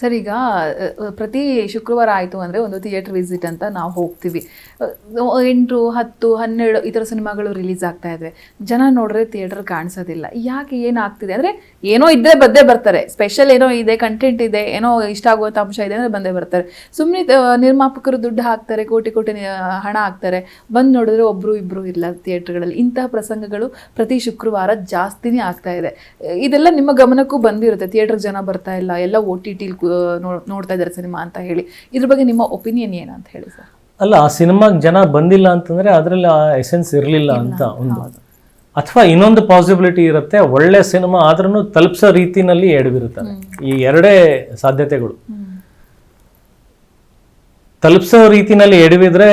Sir, ಈಗ ಪ್ರತಿ ಶುಕ್ರವಾರ ಆಯಿತು ಅಂದರೆ ಒಂದು ಥಿಯೇಟರ್ ವಿಸಿಟ್ ಅಂತ ನಾವು ಹೋಗ್ತೀವಿ. ಎಂಟು, ಹತ್ತು, ಹನ್ನೆರಡು ಈ ಥರ ಸಿನಿಮಾಗಳು ರಿಲೀಸ್ ಆಗ್ತಾ ಇದೆ. ಜನ ನೋಡಿದ್ರೆ ಥಿಯೇಟರ್ ಕಾಣಿಸೋದಿಲ್ಲ. ಯಾಕೆ ಏನಾಗ್ತಿದೆ ಅಂದರೆ ಏನೋ ಇದ್ದರೆ ಬಂದೇ ಬರ್ತಾರೆ. ಸ್ಪೆಷಲ್ ಏನೋ ಇದೆ ಕಂಟೆಂಟ್ ಇದೆ, ಏನೋ ಇಷ್ಟ ಆಗುವಂಥ ಅಂಶ ಇದೆ ಅಂದರೆ ಬಂದೇ ಬರ್ತಾರೆ. ಸುಮ್ಮನೆ ನಿರ್ಮಾಪಕರು ದುಡ್ಡು ಹಾಕ್ತಾರೆ, ಕೋಟಿ ಕೋಟಿ ಹಣ ಹಾಕ್ತಾರೆ. ಬಂದು ನೋಡಿದ್ರೆ ಒಬ್ಬರು ಇಬ್ಬರು ಇಲ್ಲ ಥಿಯೇಟರ್ಗಳಲ್ಲಿ ಇಂತಹ ಪ್ರಸಂಗಗಳು ಪ್ರತಿ ಶುಕ್ರವಾರ ಜಾಸ್ತಿನೇ ಆಗ್ತಾ ಇದೆ. ಇದೆಲ್ಲ ನಿಮ್ಮ ಗಮನಕ್ಕೂ ಬಂದಿರುತ್ತೆ. ಥಿಯೇಟರ್ ಜನ ಬರ್ತಾ ಇಲ್ಲ. ಎಲ್ಲ ಓ ಟಿ ಟಿಲಿ ನೋಡ್ತಾ ಇದ್ದಾರೆ ಸಿನಿಮಾ ಅಂತ ಹೇಳಿ. ಇದ್ರ ಬಗ್ಗೆ ನಿಮ್ಮ ಒಪಿನಿಯನ್ ಏನಂತ ಹೇಳಿ ಸರ್? ಅಲ್ಲ ಆ ಸಿನಿಮಾಗೆ ಜನ ಬಂದಿಲ್ಲ ಅಂತಂದ್ರೆ ಅದರಲ್ಲಿ ಆ ಎಸೆನ್ಸ್ ಇರಲಿಲ್ಲ ಅಂತ ಒಂದು. ಅಥವಾ ಇನ್ನೊಂದು ಪಾಸಿಬಿಲಿಟಿ ಇರುತ್ತೆ ಒಳ್ಳೆ ಸಿನಿಮಾ ಆದ್ರೂ ತಲುಪಿಸೋ ರೀತಿನಲ್ಲಿ ಎಡವಿರುತ್ತಾರೆ. ಈ ಎರಡೇ ಸಾಧ್ಯತೆಗಳು. ತಲುಪಿಸೋ ರೀತಿನಲ್ಲಿ ಎಡವಿದ್ರೆ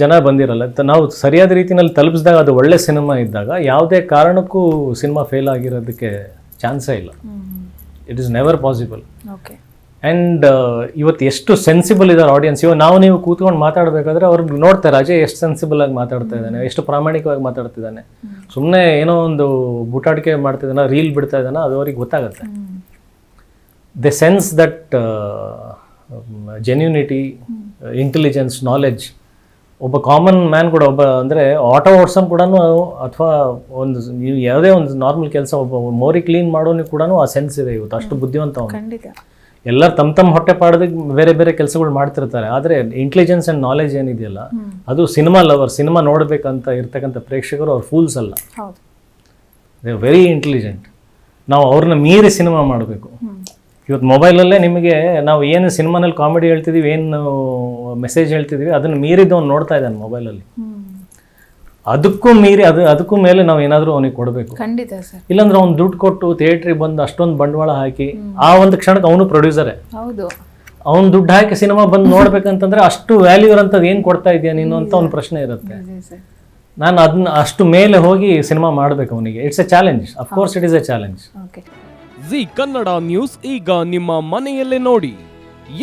ಜನ ಬಂದಿರಲ್ಲ. ನಾವು ಸರಿಯಾದ ರೀತಿನಲ್ಲಿ ತಲುಪಿಸಿದಾಗ ಅದು ಒಳ್ಳೆ ಸಿನಿಮಾ ಇದ್ದಾಗ ಯಾವುದೇ ಕಾರಣಕ್ಕೂ ಸಿನಿಮಾ ಫೇಲ್ ಆಗಿರೋದಕ್ಕೆ ಚಾನ್ಸೇ ಇಲ್ಲ. It is never possible okay and ಇವತ್ತು ಎಷ್ಟು ಸೆನ್ಸಿಬಲ್ ಇದ್ದಾರೆ ಆಡಿಯನ್ಸ್ ಇವಾಗ ನಾವು ನೀವು ಕೂತ್ಕೊಂಡು ಮಾತಾಡಬೇಕಾದ್ರೆ ಅವ್ರು ನೋಡ್ತಾರೆ ಅಜಯ್ ಎಷ್ಟು ಸೆನ್ಸಿಬಲ್ ಆಗಿ ಮಾತಾಡ್ತಾ ಇದ್ದಾನೆ ಎಷ್ಟು ಪ್ರಾಮಾಣಿಕವಾಗಿ ಮಾತಾಡ್ತಿದ್ದಾನೆ. ಸುಮ್ಮನೆ ಏನೋ ಒಂದು ಬೂಟಾಟಿಕೆ ಮಾಡ್ತಿದ್ದಾನೆ ರೀಲ್ ಬಿಡ್ತಾ ಇದ್ದಾನೆ ಅದು ಅವ್ರಿಗೆ ಗೊತ್ತಾಗುತ್ತೆ. The sense that genuinity intelligence knowledge ಒಬ್ಬ ಕಾಮನ್ ಮ್ಯಾನ್ ಕೂಡ ಒಬ್ಬ ಅಂದರೆ ಆಟೋ ಓಡ್ಸೋನ್ ಕೂಡ ಅಥವಾ ಒಂದು ನೀವು ಯಾವುದೇ ಒಂದು ನಾರ್ಮಲ್ ಕೆಲಸ ಒಬ್ಬ ಮೋರಿ ಕ್ಲೀನ್ ಮಾಡೋನಿಗೆ ಕೂಡ ಆ ಸೆನ್ಸ್ ಇದೆ ಇವತ್ತು ಅಷ್ಟು ಬುದ್ಧಿವಂತ ಅವನು. ಖಂಡಿತ. ಎಲ್ಲರೂ ತಮ್ಮ ತಮ್ಮ ಹೊಟ್ಟೆ ಪಾಡೋದಕ್ಕೆ ಬೇರೆ ಬೇರೆ ಕೆಲಸಗಳು ಮಾಡ್ತಿರ್ತಾರೆ. ಆದರೆ ಇಂಟೆಲಿಜೆನ್ಸ್ ಆ್ಯಂಡ್ ನಾಲೆಜ್ ಏನಿದೆಯಲ್ಲ ಅದು ಸಿನಿಮಾ ಲವರ್ ಸಿನಿಮಾ ನೋಡಬೇಕಂತ ಇರ್ತಕ್ಕಂಥ ಪ್ರೇಕ್ಷಕರು ಅವ್ರು ಫೂಲ್ಸ್ ಅಲ್ಲ. ದೇ ವೆರಿ ಇಂಟೆಲಿಜೆಂಟ್ ನಾವು ಅವ್ರನ್ನ ಮೀರಿ ಸಿನಿಮಾ ಮಾಡಬೇಕು. ಇವತ್ತು ಮೊಬೈಲಲ್ಲೇ ನಿಮಗೆ ನಾವು ಏನು ಸಿನಿಮಾನಲ್ಲಿ ಕಾಮಿಡಿ ಹೇಳ್ತಿದ್ದೀವಿ ಏನು ಮೆಸೇಜ್ ಹೇಳ್ತಿದ್ದೀವಿ ಅದನ್ನು ಮೀರಿದ್ದವ್ನು ನೋಡ್ತಾ ಇದ್ದಾನೆ ಮೊಬೈಲಲ್ಲಿ ಅದಕ್ಕೂ ಮೀರಿ ಅದು ಅದಕ್ಕೂ ಮೇಲೆ ನಾವು ಏನಾದರೂ ಅವನಿಗೆ ಕೊಡಬೇಕು. ಖಂಡಿತ ಸರ್. ಇಲ್ಲಾಂದ್ರೆ ಅವ್ನು ದುಡ್ಡು ಕೊಟ್ಟು ಥಿಯೇಟ್ರಿಗೆ ಬಂದು ಅಷ್ಟೊಂದು ಬಂಡವಾಳ ಹಾಕಿ ಆ ಒಂದು ಕ್ಷಣಕ್ಕೆ ಅವನು ಪ್ರೊಡ್ಯೂಸರೇ ಹೌದು. ಅವ್ನು ದುಡ್ಡು ಹಾಕಿ ಸಿನಿಮಾ ಬಂದು ನೋಡ್ಬೇಕಂತಂದ್ರೆ ಅಷ್ಟು ವ್ಯಾಲ್ಯೂ ಇರೋಂಥದ್ದು ಏನು ಕೊಡ್ತಾ ಇದೆಯಾ ನೀನು ಅಂತ ಒಂದು ಪ್ರಶ್ನೆ ಇರುತ್ತೆ. ಸರ್. ನಾನು ಅದನ್ನ ಅಷ್ಟು ಮೇಲೆ ಹೋಗಿ ಸಿನಿಮಾ ಮಾಡಬೇಕು ಅವನಿಗೆ. It's a challenge of course it is a challenge okay Zee Kannada news ಈಗ ನಿಮ್ಮ ಮನೆಯಲ್ಲೇ ನೋಡಿ.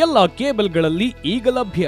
ಎಲ್ಲ ಕೇಬಲ್ಗಳಲ್ಲಿ ಈಗ ಲಭ್ಯ.